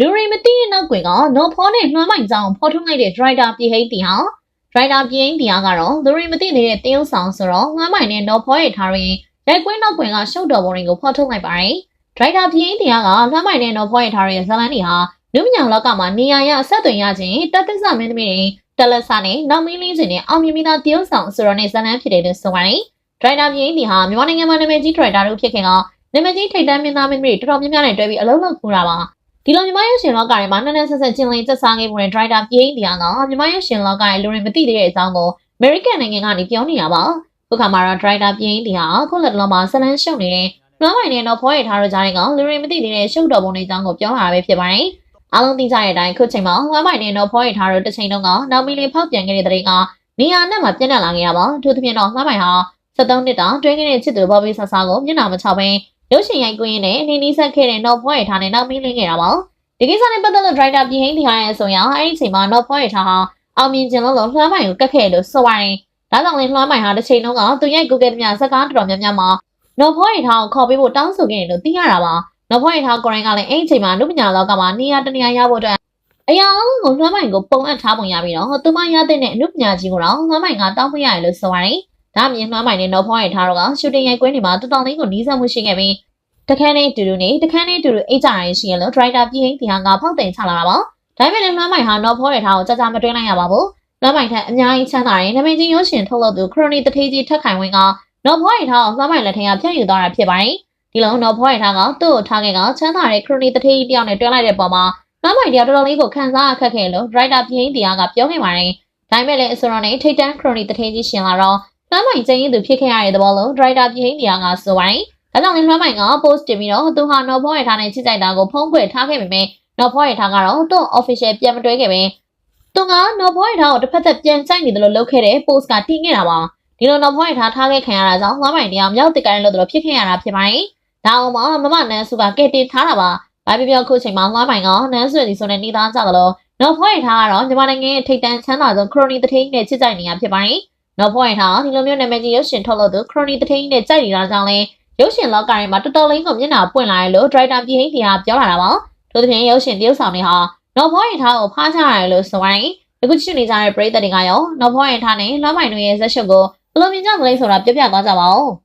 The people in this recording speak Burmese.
လူရီမသိတဲ့နောက်ကွယ်ကနော်ဖောနဲ့လွှမ်းမိုင်ကြောင်ဖော်ထုတ်လိုက်တဲ့ဒရိုက်တာပြည်ဟိတ်တီဟာဒရိုက်တာပြည်ဟိတ်တီကတော့လူရီမသိနေတဲ့တရုပ်ဆောင်ဆိုတော့လွှမ်းမိုင်နဲ့နော်ဖောရဲ့ထားရင်ရိုက်ကွင်းနောက်ကွယ်ကရှုပ်တော်ပုံတွေကိုဖော်ထုတ်လိုက်ပါတယ်ဒရိုက်တာပြည်ဟိတ်တီကလွှမ်းမိုင်နဲ့နော်ဖောရဲ့ထားရဲ့ဇလန်တွေဟာလူမညာလောကမှာနေရာရဆက်သွင်ရခြင်းတက်သစ္စာမင်းသမီးတွေတလက်စာနဲ့နောက်မင်းလေးစင်နဲ့အောင်မြင်မိသားတရုပ်ဆောင်ဆိုတော့နဲ့ဇာတ်လမ်းဖြစ်တယ်လို့ဆိုပါတယ်။ဒရိုက်တာပြင်းဒီဟာမြန်မာနိုင်ငံမှာနာမည်ကြီးဒရိုက်တာတို့ဖြစ်ခင်ကနာမည်ကြီးထိပ်တန်းမင်းသားမင်းသမီးတွေတော်တော်များများနဲ့တွဲပြီးအလုံးလုံးခူတာပါ။ ဒီလိုမြန်မာရုပ်ရှင်လောကတွေမှာနန်းနန်းဆက်ဆက်ကျင်းလင်းသက်စားခဲ့မှုတဲ့ဒရိုက်တာပြင်းဒီဟာကမြန်မာရုပ်ရှင်လောကရဲ့လူတွေမသိသေးတဲ့အကြောင်းကိုအမေရိကန်နိုင်ငံကနေပြောနေရပါ။ခုခါမှာတော့ဒရိုက်တာပြင်းဒီဟာခုလက်တလုံးမှာဇာတ်လမ်းရှုပ်နေတဲ့လွှမ်းမိုင်နဲ့တော့ဖောရထားတဲ့ကြားတွေကလူတွေမသိသေးတဲ့ရှုပ်တော်ပုံတွေအကြောင်းကိုပြောလာတာပဲဖြစ်ပါတယ်။အားလုံးသိကြတဲ့အတိုင်းခုချိန်မှာဝမ်းမိုင်နဲ့တော့ဖောရထားတော့တစ်ချိန်လုံးကနောက်မီလေးဖောက်ပြန်ခဲ့တဲ့တဲ့ကနေရာနဲ့မှပြန့်နှံ့လာခဲ့ရပါသူသဖြင့်တော့ဝမ်းမိုင်ဟာ73နှစ်တောင်တွင်းခဲ့တဲ့ချစ်သူဘော်ဘီဆာဆာကိုမျက်နှာမချဘဲ ရုပ်ရှင်ရိုက်ကွင်းနဲ့နေနီးဆက်ခဲ့တဲ့တော့ဖောရထားနဲ့နောက်မီလေးခဲ့တာပါဒီကိစ္စနဲ့ပတ်သက်လို့ဒရိုက်တာပြည်ဟင်းတရားရဲ့ဆိုရင်အဲ့ဒီချိန်မှာတော့ဖောရထားဟာအောင်မြင်ခြင်းလို့လွှမ်းမိုင်ကိုကတ်ခဲ့လို့ဆိုပါတယ်ဒါကြောင့်လည်းလွှမ်းမိုင်ဟာတစ်ချိန်လုံးကသူရိုက်ကူခဲ့တဲ့များစကားတော်တော်များများမှာတော့ဖောရထားကိုခေါ်ပေးဖို့တောင်းဆိုခဲ့တယ်လို့သိရတာပါနောက်ဖောရထားကိုရိုင်းကလည်းအဲ့ဒီချိန်မှာလူပညာလောကမှာနေရာတနေရာရဖို့အတွက်အရာအလုံးကိုလွှမ်းမိုင်ကိုပုံအပ်ထားပုံရပြီးတော့သူမရတဲ့အနုပညာကြီးကိုတော့လွှမ်းမိုင်ကတောင်းမရတယ်လို့ဆိုပါတယ်။ ဒါအပြင်လွှမ်းမိုင်နဲ့တော့ဖောင်းရထားတော့ကရှူတင်ရိုက်ကွင်းတွေမှာတူတောင်လေးကိုနီးစပ်မှုရှိခဲ့ပြီးတခန်းနဲ့တူတူနဲ့တခန်းနဲ့တူတူအိတ်ကြရရှိရလို့ဒရိုက်တာပြည်ဟင်းတီဟာကဖောက်တင်ချလာတာပါ။ဒါပေမဲ့လည်းလွှမ်းမိုင်ဟာတော့ဖောင်းရထားကိုကြကြမတွင်းလိုက်ရပါဘူး။လွှမ်းမိုင်ထက်အများကြီးချမ်းသာတဲ့နမင်းကြီးရုပ်ရှင်ထုတ်လုပ်သူခရိုနီတထေးကြီးထက်ခိုင်ဝင်းကတော့ဖောင်းရထားကိုလွှမ်းမိုင်လက်ထက်ကဖျက်ယူသွားတာဖြစ်ပါတယ်။ဒီလိုတော့ဖောင်းရထားကသူ့ကိုထားခဲ့ကချမ်းသာတဲ့ခရိုနီတထေးကြီးတယောက်နဲ့တွဲလိုက်တဲ့ပုံမှာမမိုင်တရားတော်တော်လေးကိုခန်းစားအခက်ခဲလို့ဒရိုက်တာပြင်းတရားကပြောခဲ့ပါတယ်။ဒါပေမဲ့လည်းအစိုးရနဲ့ထိတ်တန်းခရိုနီတထင်းကြီးရှင်လာတော့ လွှမ်းမိုင်ကျင်းရင်သူဖြစ်ခဲ့ရတဲ့သဘောလို့ဒရိုက်တာပြင်းတရားကဆိုပါတယ်။ဒါကြောင့်လည်းလွှမ်းမိုင်က post တင်ပြီးတော့သူဟာနော်ဖောရထားနဲ့ချစ်ကြိုက်တာကိုဖုံးကွယ်ထားခဲ့ပေမဲ့နော်ဖောရထားကတော့သူ့ official ပြန်မတွဲခဲ့ပဲသူကနော်ဖောရထားကိုတစ်ဖက်သက်ပြန်ကြိုက်နေတယ်လို့လုပ်ခဲ့တဲ့ post ကတင်ခဲ့တာပါ။ဒီလိုနော်ဖောရထားထားခဲ့ခံရတာကြောင့်လွှမ်းမိုင်တရားမြောက်တစ်ကိုင်းလို့တို့ဖြစ်ခဲ့ရတာဖြစ်ပါတယ်။ဒါအောင်မှမမနန်းစုကကဲတင်ထားတာပါ။ဘာပြောပြောခုချိန်မှာလွှမ်းပိုင်ကနန်းဆွေဒီဆိုတဲ့နေသားကြသလိုနော်ဖွဲ့ထားကတော့မြန်မာနိုင်ငံရဲ့ထိပ်တန်းချမ်းသာဆုံးခရိုနီတထိန်နဲ့ချစ်ကြိုက်နေရဖြစ်ပါတယ်။ နော်ဖွဲ့ထားဒီလိုမျိုးနာမည်ကြီးရုပ်ရှင်ထုတ်လို့သူခရိုနီတထိန်နဲ့ကြိုက်နေတာကြောင့်လဲရုပ်ရှင်လောကတွေမှာတော်တော်လေးကိုမျက်နှာပွင့်လာတယ်လို့ဒရိုက်တာပြည်ဟိန်းတရားပြောလာတာပါ။ထို့သဖြင့်ရုပ်ရှင်တရုပ်ဆောင်တွေဟာနော်ဖွဲ့ထားကိုဖားချရတယ်လို့ဆိုပါတယ်။အခုချစ်နေကြတဲ့ပရိသတ်တွေကရောနော်ဖွဲ့ထားနဲ့လွှမ်းပိုင်တို့ရဲ့ဇက်ရှုပ်ကိုဘယ်လိုမြင်ကြသလဲဆိုတာပြောပြသွားကြပါဦး။